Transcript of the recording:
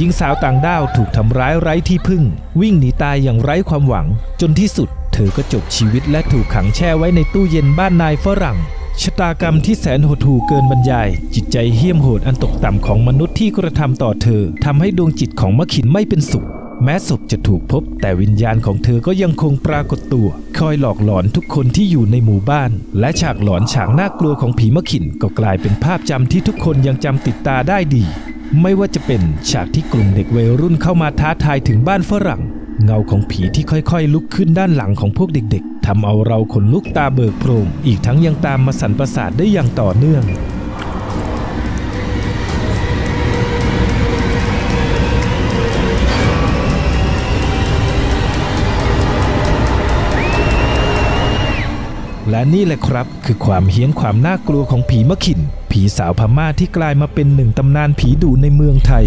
หญิงสาวต่างด้าวถูกทำร้ายไร้ที่พึ่ง วิ่งหนีตายอย่างไร้ความหวัง จนที่สุด เธอก็จบชีวิตและถูกขังแช่ไว้ในตู้เย็นบ้านนายฝรั่งชะตากรรมที่แสนโหดหู่เกินบรรยาย จิตใจเหี้ยมโหดอันตกต่ำของมนุษย์ที่กระทำต่อเธอทำให้ดวงจิตของมะขินไม่เป็นสุข แม้ศพจะถูกพบ แต่วิญญาณของเธอก็ยังคงปรากฏตัว คอยหลอกหลอนทุกคนที่อยู่ในหมู่บ้าน และฉากหลอนฉากน่ากลัวของผีมะขินก็กลายเป็นภาพจำที่ทุกคนยังจำติดตาได้ดี ไม่ว่าจะเป็นฉากที่กลุ่มเด็กวัยรุ่นเข้ามาท้าทายถึงบ้านฝรั่ง เงาของผีที่ค่อยๆ ลุกขึ้นด้านหลังของพวกเด็กๆทำเอาเราขนลุกตาเบิกโพรงอีกทั้งยังตามมาสั่นประสาทได้อย่างต่อเนื่อง และนี่แหละครับ คือความเฮี้ยนความน่ากลัวของผีมะขิน ผีสาวพม่าที่กลายมาเป็นหนึ่งตำนานผีดุในเมืองไทย